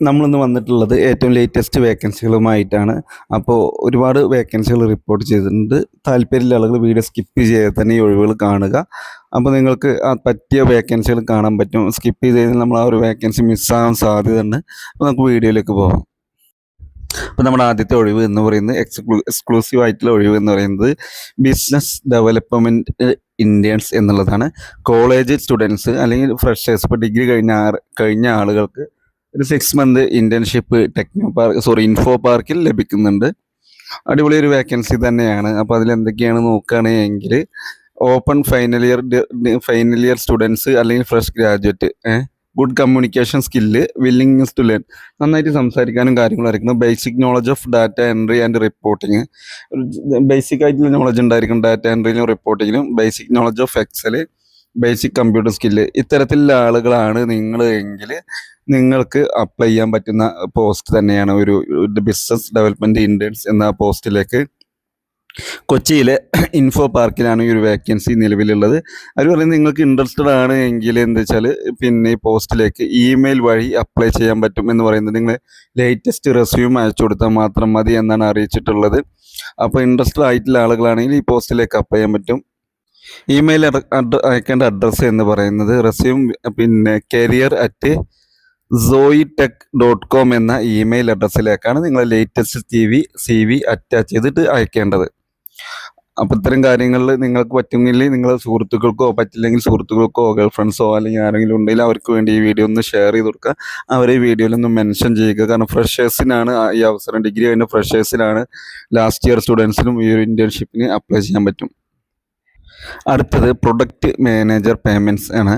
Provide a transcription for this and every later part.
നമ്മളിന്ന് വന്നിട്ടുള്ളത് ഏറ്റവും ലേറ്റസ്റ്റ് വേക്കൻസികളുമായിട്ടാണ് അപ്പോൾ ഒരുപാട് വേക്കൻസികൾ റിപ്പോർട്ട് ചെയ്തിട്ടുണ്ട്. താല്പര്യമുള്ള ആളുകൾ വീഡിയോ സ്കിപ്പ് ചെയ്യാതെ തന്നെ ഈ ഒഴിവുകൾ കാണുക. അപ്പോൾ നിങ്ങൾക്ക് ആ പറ്റിയ വേക്കൻസികൾ കാണാൻ പറ്റും. സ്കിപ്പ് ചെയ്ത് നമ്മൾ ആ ഒരു വേക്കൻസി മിസ്സാകാൻ സാധ്യതയുണ്ട്. അപ്പോൾ നമുക്ക് വീഡിയോയിലേക്ക് പോകാം അപ്പോൾ നമ്മുടെ ആദ്യത്തെ ഒഴിവ് എന്ന് പറയുന്നത് എക്സ്ക്ലൂ എക്സ്ക്ലൂസീവ് ആയിട്ടുള്ള ഒഴിവ് എന്ന് പറയുന്നത് ബിസിനസ് ഡെവലപ്മെന്റ് ഇന്ത്യൻസ് എന്നുള്ളതാണ്. കോളേജ് സ്റ്റുഡൻസ് അല്ലെങ്കിൽ ഫ്രഷേഴ്സ് ഇപ്പോൾ ഡിഗ്രി കഴിഞ്ഞ കഴിഞ്ഞ ആളുകൾക്ക് ഒരു six month internship Technopark sorry info പാർക്കിൽ ലഭിക്കുന്നുണ്ട്. അടിപൊളി ഒരു വേക്കൻസി തന്നെയാണ്. അപ്പോൾ അതിൽ എന്തൊക്കെയാണ് നോക്കുകയാണെങ്കിൽ open final year final year students അല്ലെങ്കിൽ fresh graduate good communication skill willingness to learn നന്നായിട്ട് സംസാരിക്കാനും കാര്യങ്ങളും അറിയിക്കണം basic knowledge of data entry and reporting basic ആയിട്ടുള്ള നോളജ് ഉണ്ടായിരിക്കും. ഡാറ്റ എൻട്രിയിലും റിപ്പോർട്ടിങ്ങിലും basic knowledge of Excel basic computer skill ഇത്തരത്തിലുള്ള ആളുകളാണ് നിങ്ങൾ എങ്കിൽ നിങ്ങൾക്ക് അപ്ലൈ ചെയ്യാൻ പറ്റുന്ന പോസ്റ്റ് തന്നെയാണ് ഒരു ബിസിനസ് ഡെവലപ്മെന്റ് ഇന്റേൺസ് എന്ന പോസ്റ്റിലേക്ക് കൊച്ചിയിലെ ഇൻഫോ പാർക്കിലാണ് ഈ ഒരു വേക്കൻസി നിലവിലുള്ളത്. അവർ പറയുന്നത് നിങ്ങൾക്ക് ഇൻട്രസ്റ്റഡ് ആണ് എങ്കിൽ എന്താ വെച്ചാൽ പിന്നെ ഈ പോസ്റ്റിലേക്ക് ഇമെയിൽ വഴി അപ്ലൈ ചെയ്യാൻ പറ്റും എന്ന് പറയുന്നത് നിങ്ങൾ ലേറ്റസ്റ്റ് റെസ്യൂം അയച്ചു കൊടുത്താൽ മാത്രം മതി എന്നാണ് അറിയിച്ചിട്ടുള്ളത്. അപ്പോൾ ഇൻട്രസ്റ്റഡ് ആയിട്ടുള്ള ആളുകളാണെങ്കിൽ ഈ പോസ്റ്റിലേക്ക് അപ്ലൈ ചെയ്യാൻ പറ്റും. ഇമെയിൽ അയക്കേണ്ട അഡ്രസ്സ് എന്ന് പറയുന്നത് റെസ്യൂം പിന്നെ career at zoi tech dot com എന്ന ഇമെയിൽ അഡ്രസ്സിലേക്കാണ് നിങ്ങൾ latest T V C V attach ചെയ്തിട്ട് അയക്കേണ്ടത്. അപ്പോൾ ഇത്തരം കാര്യങ്ങളിൽ നിങ്ങൾക്ക് പറ്റുമെങ്കിൽ നിങ്ങൾ സുഹൃത്തുക്കൾക്കോ പറ്റില്ലെങ്കിൽ സുഹൃത്തുക്കൾക്കോ ഗേൾ ഫ്രണ്ട്സോ അല്ലെങ്കിൽ ആരെങ്കിലും ഉണ്ടെങ്കിൽ അവർക്ക് വേണ്ടി ഈ വീഡിയോ ഒന്ന് ഷെയർ ചെയ്ത് കൊടുക്കുക. അവരെ ഈ വീഡിയോയിലൊന്ന് മെൻഷൻ ചെയ്യുക. കാരണം ഫ്രഷേഴ്സിനാണ് ഈ അവസരം. ഡിഗ്രി കഴിഞ്ഞ ഫ്രഷേഴ്സിനാണ് ലാസ്റ്റ് ഇയർ സ്റ്റുഡൻസിനും ഈ ഒരു ഇന്റേൺഷിപ്പിന് അപ്ലൈ ചെയ്യാൻ പറ്റും. അടുത്തത് പ്രൊഡക്റ്റ് മാനേജർ പേയ്മെന്റ്സ് ആണ്.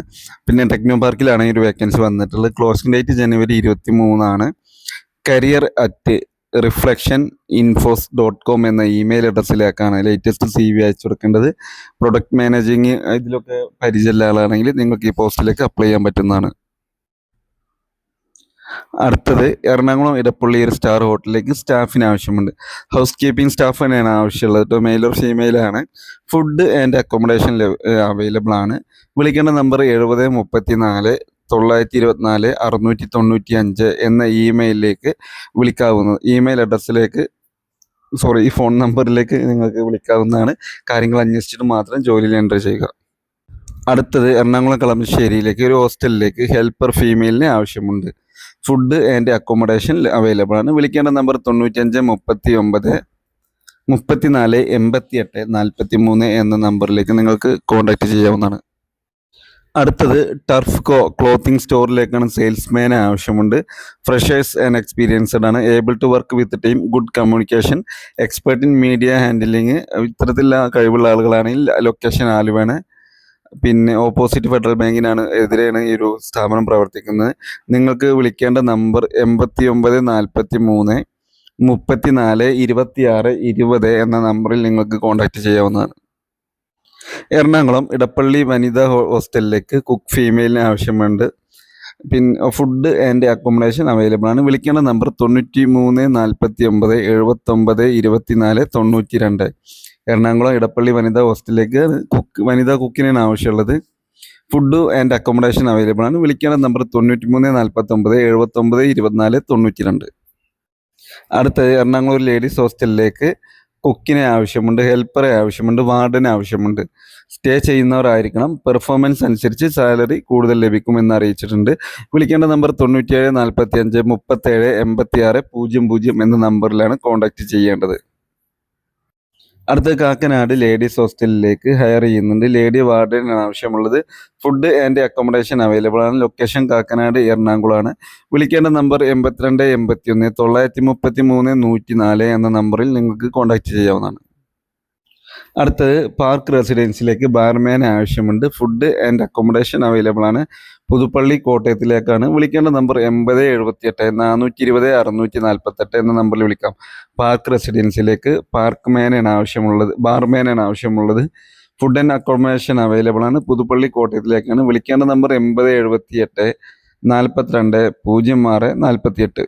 പിന്നെ ടെക്നോ പാർക്കിലാണ് ഈ ഒരു വേക്കൻസി വന്നിട്ടുള്ളത്. ക്ലോസിംഗ് ഡേറ്റ് ജനുവരി ഇരുപത്തി മൂന്നാണ് career at reflection infos dot com എന്ന ഇമെയിൽ അഡ്രസ്സിലേക്കാണ് ലേറ്റസ്റ്റ് സി വി അയച്ചു കൊടുക്കേണ്ടത്. പ്രൊഡക്റ്റ് മാനേജിങ് ഇതിലൊക്കെ പരിചയമുള്ള ആളാണെങ്കിൽ നിങ്ങൾക്ക് ഈ പോസ്റ്റിലേക്ക് അപ്ലൈ ചെയ്യാൻ പറ്റുന്നതാണ്. അടുത്തത് എറണാകുളം ഇടപ്പള്ളി ഒരു സ്റ്റാർ ഹോട്ടലിലേക്ക് സ്റ്റാഫിന് ആവശ്യമുണ്ട്. ഹൗസ് കീപ്പിംഗ് സ്റ്റാഫ് തന്നെയാണ് ആവശ്യമുള്ളത്. കേട്ടോ മെയിൽ ഓർ ഫീമെയിൽ ആണ്. ഫുഡ് ആൻഡ് അക്കോമഡേഷൻ അവൈലബിൾ ആണ്. വിളിക്കേണ്ട നമ്പർ എഴുപത് മുപ്പത്തി നാല് തൊള്ളായിരത്തി ഇരുപത്തിനാല് അറുന്നൂറ്റി തൊണ്ണൂറ്റി അഞ്ച് എന്ന ഇമെയിലിലേക്ക് വിളിക്കാവുന്നത് ഇമെയിൽ അഡ്രസ്സിലേക്ക് സോറി ഈ ഫോൺ നമ്പറിലേക്ക് നിങ്ങൾക്ക് വിളിക്കാവുന്നതാണ്. കാര്യങ്ങൾ അന്വേഷിച്ചിട്ട് മാത്രം ജോലിയിൽ എന്റർ ചെയ്യുക. അടുത്തത് എറണാകുളം കളമശ്ശേരിയിലേക്ക് ഒരു ഹോസ്റ്റലിലേക്ക് ഹെൽപ്പർ ഫീമെയിലിന് ആവശ്യമുണ്ട്. ഫുഡ് ആൻഡ് അക്കോമഡേഷൻ അവൈലബിൾ ആണ്. വിളിക്കേണ്ട നമ്പർ തൊണ്ണൂറ്റഞ്ച് മുപ്പത്തി ഒമ്പത് മുപ്പത്തിനാല് എൺപത്തി എട്ട് നാൽപ്പത്തി മൂന്ന് എന്ന നമ്പറിലേക്ക് നിങ്ങൾക്ക് കോൺടാക്റ്റ് ചെയ്യാവുന്നതാണ്. അടുത്തത് ടർഫ് കോ ക്ലോത്തിങ് സ്റ്റോറിലേക്കാണ് സെയിൽസ്മാനെ ആവശ്യമുണ്ട്. ഫ്രഷേഴ്സ് ആൻഡ് എക്സ്പീരിയൻസ്ഡ് ആണ്. Able to work with team good communication expert in media handling ഇത്തരത്തിലുള്ള കഴിവുള്ള ആളുകളാണെങ്കിൽ ലൊക്കേഷൻ ആലുവാണ് പിന്നെ ഓപ്പോസിറ്റ് ഫെഡറൽ ബാങ്കിനാണ് എതിരെയാണ് ഈ ഒരു സ്ഥാപനം പ്രവർത്തിക്കുന്നത്. നിങ്ങൾക്ക് വിളിക്കേണ്ട നമ്പർ എൺപത്തി ഒമ്പത് നാൽപ്പത്തി മൂന്ന് മുപ്പത്തി നാല് ഇരുപത്തി ആറ് ഇരുപത് എന്ന നമ്പറിൽ നിങ്ങൾക്ക് കോൺടാക്റ്റ് ചെയ്യാവുന്നതാണ്. എറണാകുളം ഇടപ്പള്ളി വനിതാ ഹോസ്റ്റലിലേക്ക് കുക്ക് ഫീമെയിലിന് ആവശ്യമുണ്ട്. പിന്നെ ഫുഡ് ആൻഡ് അക്കോമഡേഷൻ അവൈലബിൾ ആണ്. വിളിക്കേണ്ട നമ്പർ തൊണ്ണൂറ്റി മൂന്ന് നാൽപ്പത്തി ഒമ്പത് എഴുപത്തൊമ്പത് ഇരുപത്തിനാല് തൊണ്ണൂറ്റി രണ്ട് എറണാകുളം ഇടപ്പള്ളി വനിതാ ഹോസ്റ്റലിലേക്ക് കുക്ക് വനിതാ കുക്കിനാണ് ആവശ്യമുള്ളത്. ഫുഡ് ആൻഡ് അക്കോമഡേഷൻ അവൈലബിൾ ആണ്. വിളിക്കേണ്ട നമ്പർ തൊണ്ണൂറ്റി മൂന്ന് നാൽപ്പത്തൊമ്പത് എഴുപത്തൊമ്പത് ഇരുപത്തിനാല് തൊണ്ണൂറ്റി രണ്ട് അടുത്തത് എറണാകുളം ലേഡീസ് ഹോസ്റ്റലിലേക്ക് കുക്കിനെ ആവശ്യമുണ്ട് ഹെൽപ്പറെ ആവശ്യമുണ്ട് വാർഡനെ ആവശ്യമുണ്ട്. സ്റ്റേ ചെയ്യുന്നവരായിരിക്കണം. പെർഫോമൻസ് അനുസരിച്ച് സാലറി കൂടുതൽ ലഭിക്കുമെന്ന് അറിയിച്ചിട്ടുണ്ട്. വിളിക്കേണ്ട നമ്പർ തൊണ്ണൂറ്റിയേഴ് നാൽപ്പത്തി അഞ്ച് മുപ്പത്തേഴ് എൺപത്തി ആറ് പൂജ്യം പൂജ്യം എന്ന നമ്പറിലാണ് കോൺടാക്റ്റ് ചെയ്യേണ്ടത്. അടുത്ത കാക്കനാട് ലേഡീസ് ഹോസ്റ്റലിലേക്ക് ഹയർ ചെയ്യുന്നുണ്ട്. ലേഡി വാർഡിനാണ് ആവശ്യമുള്ളത് ഫുഡ് ആൻഡ് അക്കോമഡേഷൻ അവൈലബിൾ ആണ്. ലൊക്കേഷൻ കാക്കനാട് എറണാകുളമാണ്. വിളിക്കേണ്ട നമ്പർ എൺപത്തിരണ്ട് എൺപത്തി ഒന്ന് തൊള്ളായിരത്തി മുപ്പത്തി മൂന്ന് നൂറ്റി നാല് എന്ന നമ്പറിൽ നിങ്ങൾക്ക് കോൺടാക്റ്റ് ചെയ്യാവുന്നതാണ്. അടുത്തത് പാർക്ക് റെസിഡൻസിലേക്ക് ബാർമാൻ ആവശ്യമുണ്ട്. ഫുഡ് ആൻഡ് അക്കോമഡേഷൻ അവൈലബിൾ ആണ്. പുതുപ്പള്ളി കോട്ടയത്തിലേക്കാണ്. വിളിക്കേണ്ട നമ്പർ എൺപത് എഴുപത്തി എട്ട് നാനൂറ്റി ഇരുപത് അറുന്നൂറ്റി നാൽപ്പത്തെട്ട് എന്ന നമ്പറിൽ വിളിക്കാം പാർക്ക് റെസിഡൻസിലേക്ക് പാർക്ക് മാനാണ് ആവശ്യമുള്ളത് ബാർമാനാണ് ആവശ്യമുള്ളത് ഫുഡ് ആൻഡ് അക്കോമഡേഷൻ അവൈലബിൾ ആണ്. പുതുപ്പള്ളി കോട്ടയത്തിലേക്കാണ്. വിളിക്കേണ്ട നമ്പർ എൺപത് എഴുപത്തി എട്ട് നാൽപ്പത്തിരണ്ട് പൂജ്യം ആറ് നാൽപ്പത്തി എട്ട്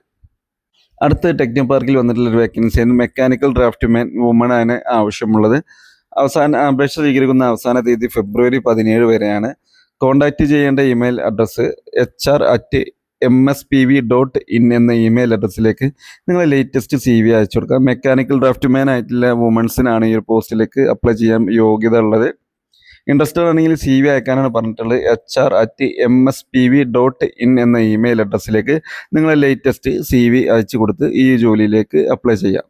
അടുത്ത ടെക്നോ പാർക്കിൽ വന്നിട്ടുള്ള ഒരു വേക്കൻസിയാണ് മെക്കാനിക്കൽ ഡ്രാഫ്റ്റ്മാൻ വുമൺ ആണ് ആവശ്യമുള്ളത്. അവസാന അപേക്ഷ സ്വീകരിക്കുന്ന അവസാന തീയതി ഫെബ്രുവരി പതിനേഴ് വരെയാണ്. കോൺടാക്റ്റ് ചെയ്യേണ്ട email address H R at M S P V dot in എന്ന ഇമെയിൽ അഡ്രസ്സിലേക്ക് നിങ്ങൾ ലേറ്റസ്റ്റ് സി വി അയച്ചു കൊടുക്കുക മെക്കാനിക്കൽ ഡ്രാഫ്റ്റ് മാൻ ആയിട്ടുള്ള വുമൻസിനാണ് ഈ ഒരു പോസ്റ്റിലേക്ക് അപ്ലൈ ചെയ്യാൻ യോഗ്യത ഉള്ളത്. ഇൻട്രസ്റ്റഡ് ആണെങ്കിൽ സി വി അയക്കാനാണ് പറഞ്ഞിട്ടുള്ളത്. H R at M S P V dot in എന്ന ഇമെയിൽ അഡ്രസ്സിലേക്ക് നിങ്ങളെ ലേറ്റസ്റ്റ് സി വി അയച്ചു കൊടുത്ത് ഈ ജോലിയിലേക്ക് അപ്ലൈ ചെയ്യാം.